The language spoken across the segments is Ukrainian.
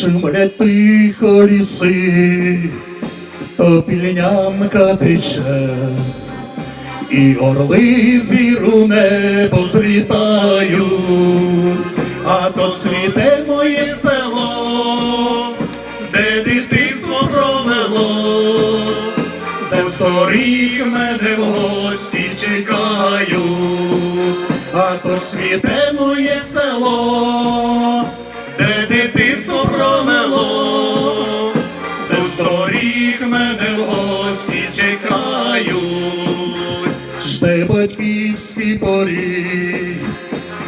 Шумлять тихо ліси, то пільнянка тече, і орли зіру небо злітають, а то цвіте моє село, де дитинство провело, де вздоріг мене в гості чекаю, а то цвіте моє село, де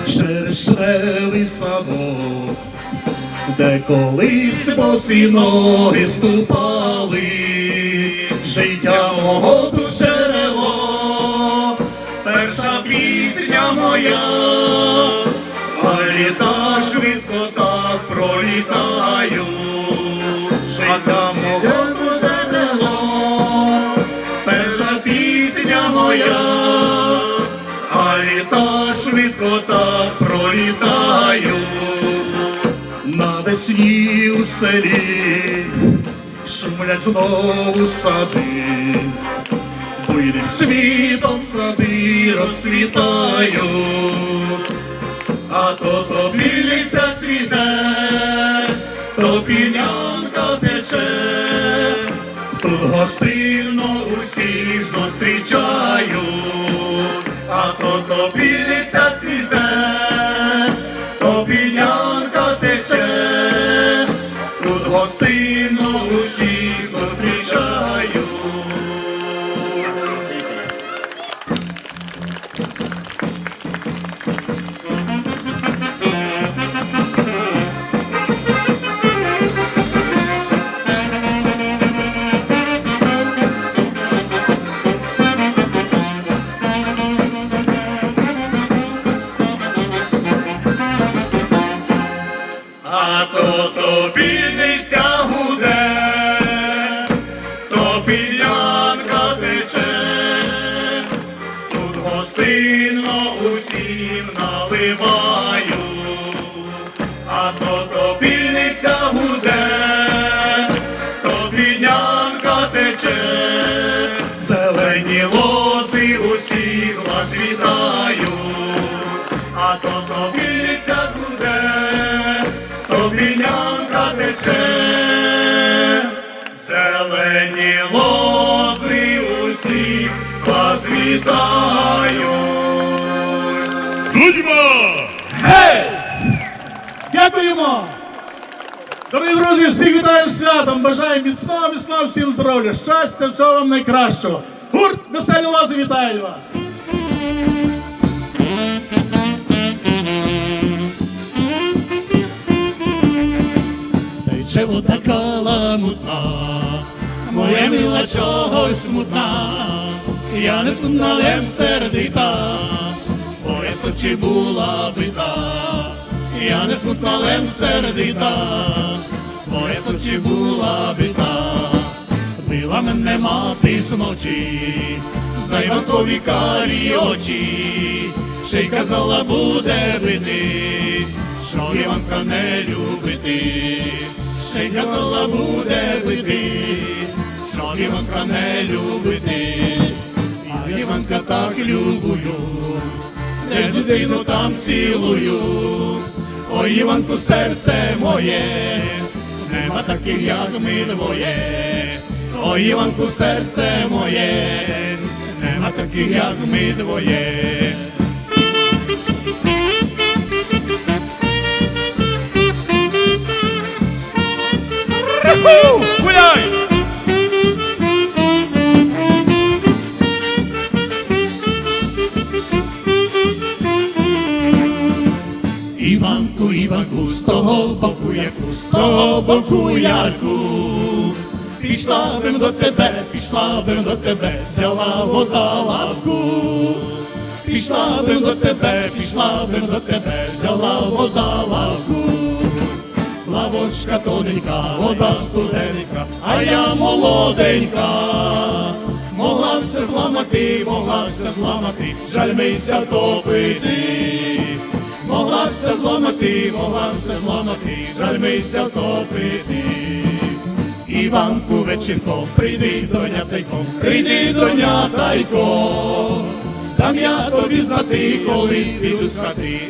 через шелий садок, де колись босі ноги ступали, життя мого душерело, перша пісня моя, а літа швидко так пролітаю, життя так пролітаю навесні у селі. Шумлять знову сади, буйним світом сади розцвітають, а то то біліця цвіте, пінянка тече, тут гостинно усіх зустрічаю, а то то біліця усім наливаю, а то то більниця гуде, то пілянка тече, зелені лози усіх вас вітаю, а то то більниця гуде, то пінянка тече, зелені лози усіх вас вітаю. Дякуємо! Дорогі друзі, всіх вітаємо з святом! Бажаємо міцного, міцного всім здоров'я, щастя, всього вам найкращого! Гурт веселі лози вітає вас! Тече вода каламутна, моя мила чогось смутна, я не смутна, але сердита, поясно чи була бита, я не смутна, але сердита, поясно чи була бита, била мене мати сночі, за Іванкові карі очі, ще й казала буде бити, що Іванка не любити, ще й казала буде бити, що Іванка не любити, я Іванка так любую, де зустріну там цілую, ой, Іванку, серце моє, нема таких, як ми двоє, ой, Іванку, серце моє, нема таких, як ми двоє. Гуляй! Іванку, з того боку, яку, з того боку, яку. Пішла бим до тебе, пішла бим до тебе, взяла вода лавку. Пішла бим до тебе, пішла бим до тебе, взяла вода лавку. Лавочка тоненька, вода студенька, а я молоденька. Могла все зламати, могла все зламати, жаль мися топити. Могла все зломати, могла все зломати, жаль мися втопити. Іванку вечірком, прийди доня тайком, прийди доня тайком. Дам я тобі знати, коли піду з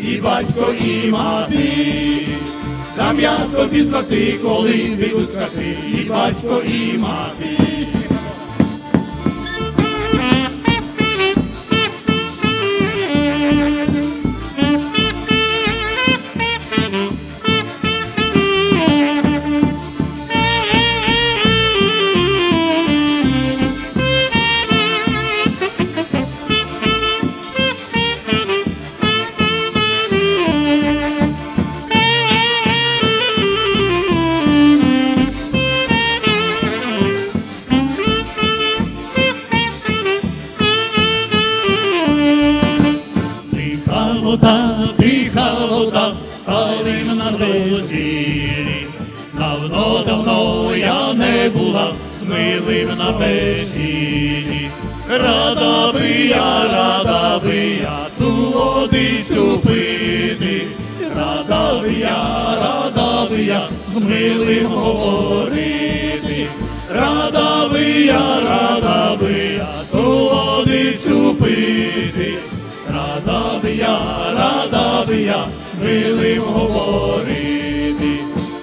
і батько, і мати. Дам я тобі знати, коли піду з і батько, і мати. Рада би я, рада би я ту водицю пити. Рада би я, рада би я з милим говорити. Рада би я, рада би я ту водицю пити. Рада би я, рада би я милим говорити.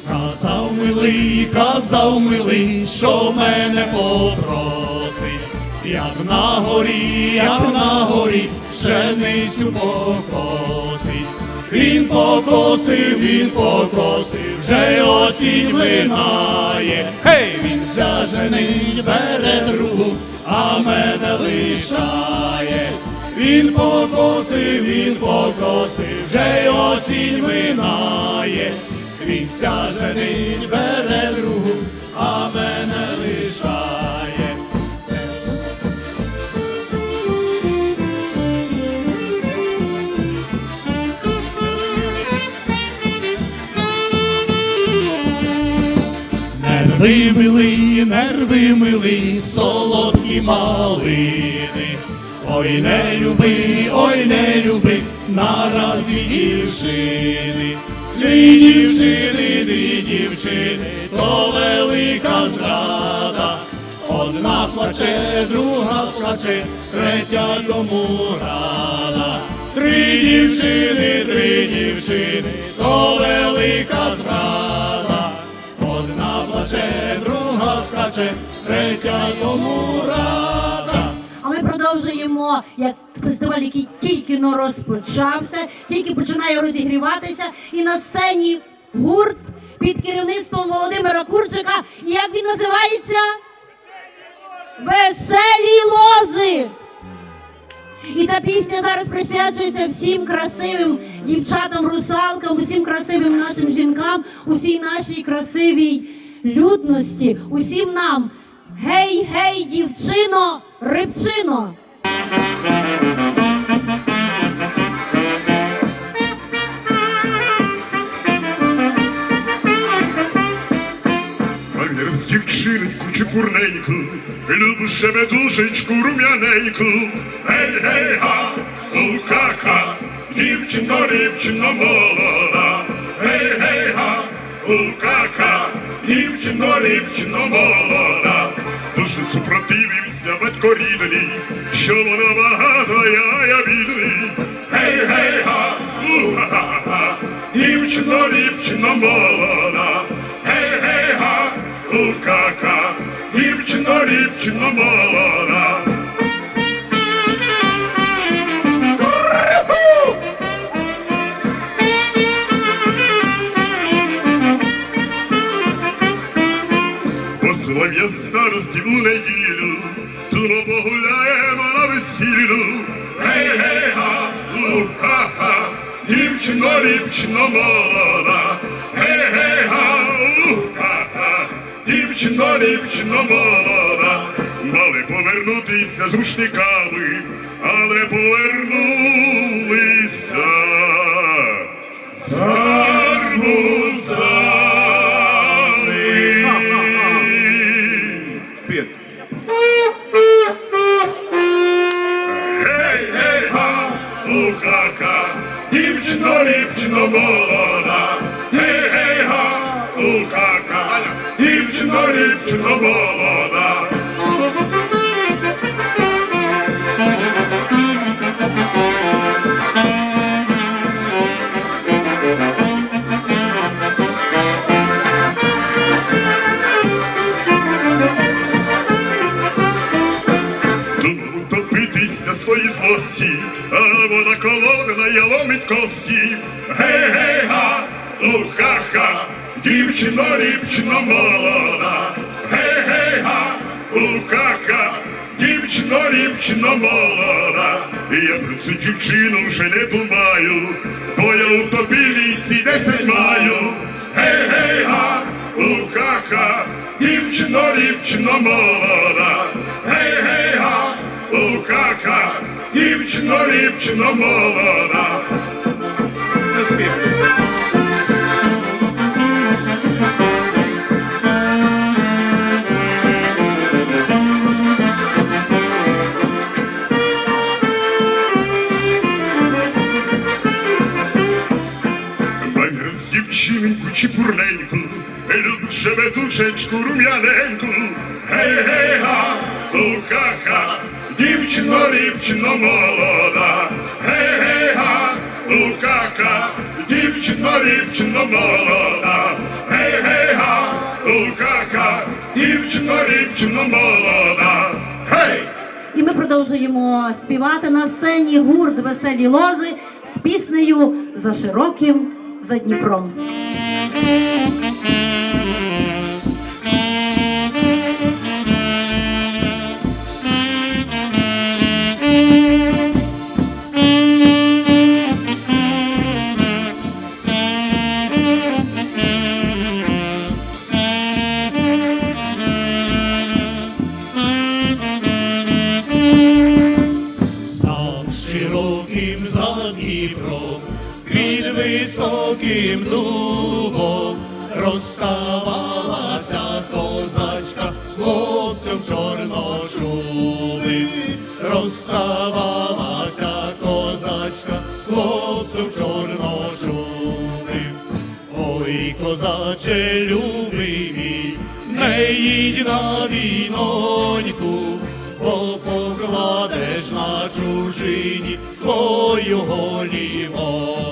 Казав милий, казав милий, що мене попросить. Як на горі, як на горі, пшеницю покосить. Він покосив, він покосив, вже осінь минає. Гей, він ся женить, бере другу, а мене лишає. Він покосив, він покосив, вже осінь минає. Він ся женить, бере другу, а мене Нерви мили, нерви мили, солодкі малини. Ой, не люби, ой, не люби, нараз дівчини. Дві дівчини, дві дівчини, то велика зрада. Одна плаче, друга сплаче, третя тому рада. Три дівчини, три дівчини, то велика зрада. Плаче, друга скаче, третя тому рада. А ми продовжуємо як фестиваль, який тільки но розпочався, тільки починає розігріватися. І на сцені гурт під керівництвом Володимира Курчика. І як він називається? Веселі лози. І ця пісня зараз присвячується всім красивим дівчатам, русалкам, усім красивим нашим жінкам, усій нашій красивій людності, усім нам. Гей, гей, дівчино, рибчино! З дівчиноньку чепурненьку, любиш себе душечку рум'яненьку. Гей, гей, га, лукака, дівчино, дівчино молода. Гей, гей, га, лукака, дівчино, дівчино молода. Дуже супротивився батько рідний, що вона багата, я, я бідний. Гей, гей, га, дівчино молода. Гей, гей, га, лукака, дівчино, дівчино молода. Неділю, тому погуляємо на весіллю. Гей, гей, га, луха-ха, дівчино, дівчино молода. Гей, гей, га, луха-ха, дівчино, дівчино молода. Мали повернутися з рушниками, але повернулися. Утопитися свої а вода колодна я ломить косі. Гей-гей-га, уха-ха, дівчино, дівчино молода. Гей-гей-га, уха-ха, дівчино, дівчино молода. Я про цю дівчину вже не думаю, бо я утопілі ці десять маю. Гей-гей-га, уха-ха, дівчино, дівчино молода. Гей-гей-га, уха-ха, дівчино, дівчино молода. З дівчинку чепурненьку, любить шебетушечку рум'яненьку. Гей-гей-га, уха-ха, дівчино, дівчино молода. Гей-гей-га, уха-ха, дівчино, дівчино молода. Гей-гей-га, уха-ха, дівчино, дівчино молода. Гей! І ми продовжуємо співати на сцені гурт Веселі лози з піснею за широким за Дніпром. Високим дубом, розставалася козачка хлопцем чорношубим. Розставалася козачка хлопцем чорношубим. Ой, козаче любий мій, не їдь на війноньку, бо покладеш на чужині свою голівоньку,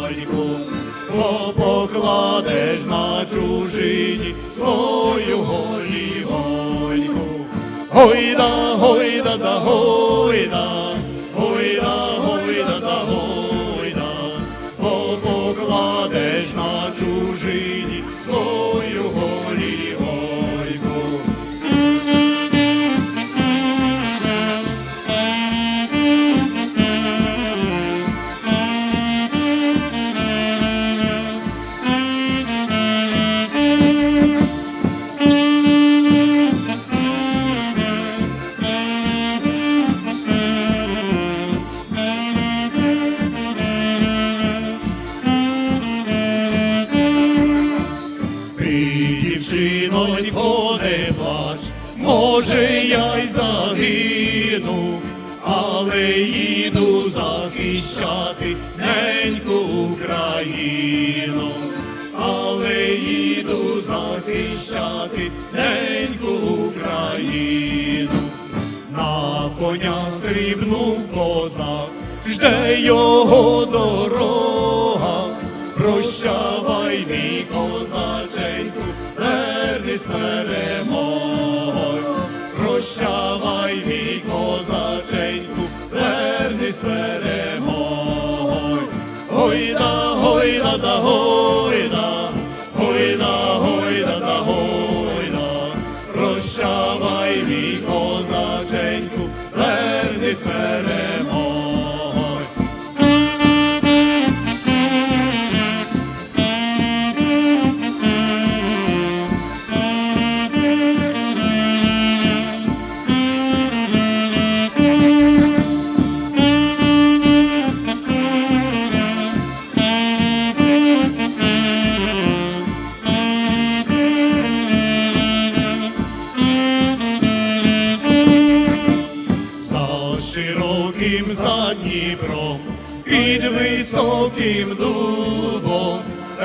покладеш на чужині свою голівоньку. Гойда, гойда, да гойда, може я й загину, але їду захищати неньку Україну, але їду захищати неньку Україну. На коня стрибнув козак, жде його дорога. Прощавай,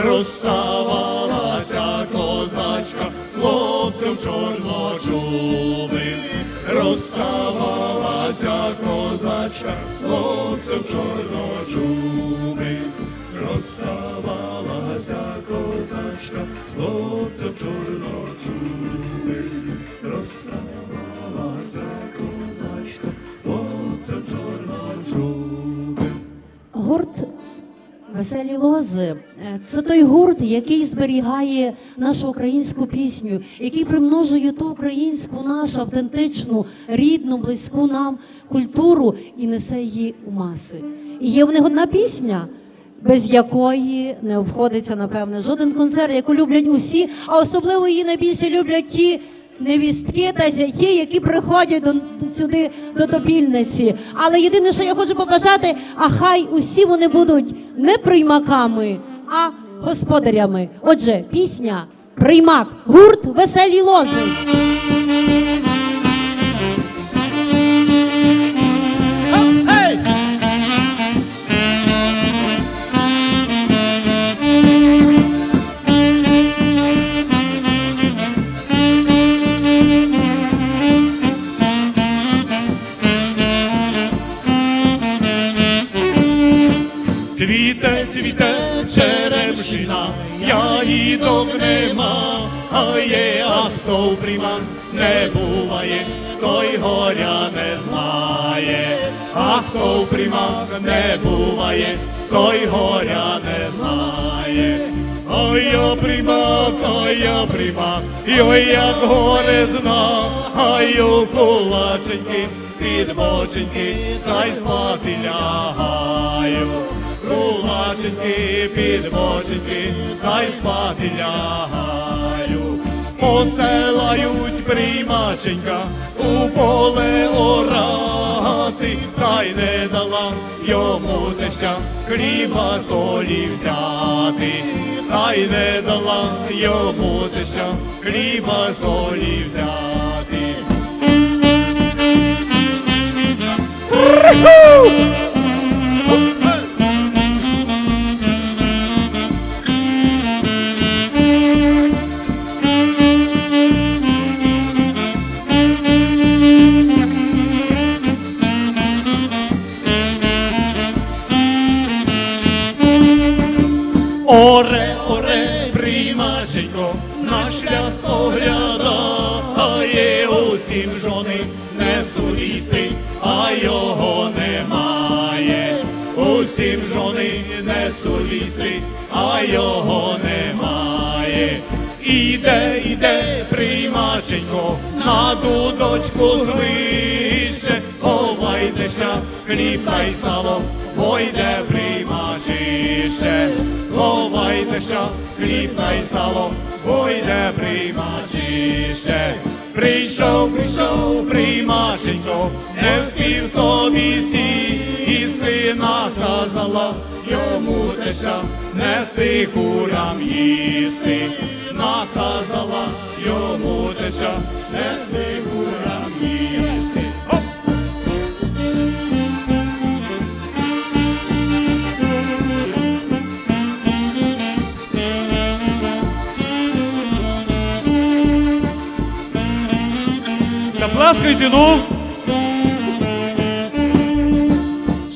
розставалася козачка з хлопцем чорночубим, розставалася козачка з хлопцем чорночубим, розставалася козачка з хлопцем чорночубим, Веселі лози е, це той гурт, який зберігає нашу українську пісню, який примножує ту українську нашу автентичну, рідну, близьку нам культуру і несе її у маси. І є в них одна пісня, без якої не обходиться, напевне, жоден концерт, яку люблять усі, а особливо її найбільше люблять ті невістки та зяті, які приходять до, сюди до топільниці. Але єдине, що я хочу побажати, а хай усі вони будуть не приймаками, а господарями. Отже, пісня Приймак, гурт веселі лози. Черемшина, ягідок нема, а є, а хто в приман? Не буває, той горя не знає, а хто в приман? Не буває, той горя не знає. Ой, я примак, ой, я примак, ой, як горе зна, ай, у кулаченьки, під боченьки, та й спати лягаю. Кулаченьки, під боченьки, та й спати лягаю. Посилають приймаченька у поле орати, та й не дала йому теща хліба солі взяти, та й не дала йому теща хліба солі взяти. Оре, приймаченько, наш ляс оглядає, усім жони не сурісти, а його немає. Усім жони не сурісти, а його немає. Іде, іде, приймаченько, на дудочку звище, ховайтеся, хліб та й сало, бо йде приймачище. Ховайтеся, хліб та й сало, бо йде приймачище. Прийшов, прийшов, приймаченько, не впів собі сі, і сина казала, йому теша, неси курам їсти, наказала йому теша, неси курам Та ну!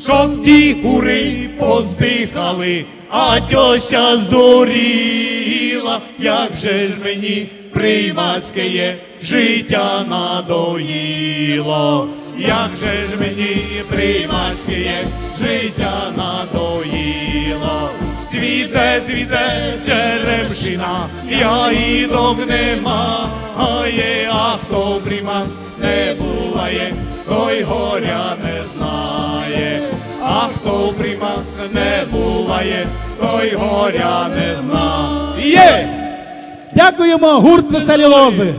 Щоб ті кури поздихали, а тьося здуріла, як же ж мені приймацьке життя надоїло, як же ж мені приймацьке життя надоїло. Цвіте, цвіте черемшина, ягідок нема, а є, а хто приман не буває, той горя не знає, а хто прийма не буває, той горя не знає. Дякуємо, гурт веселі лози.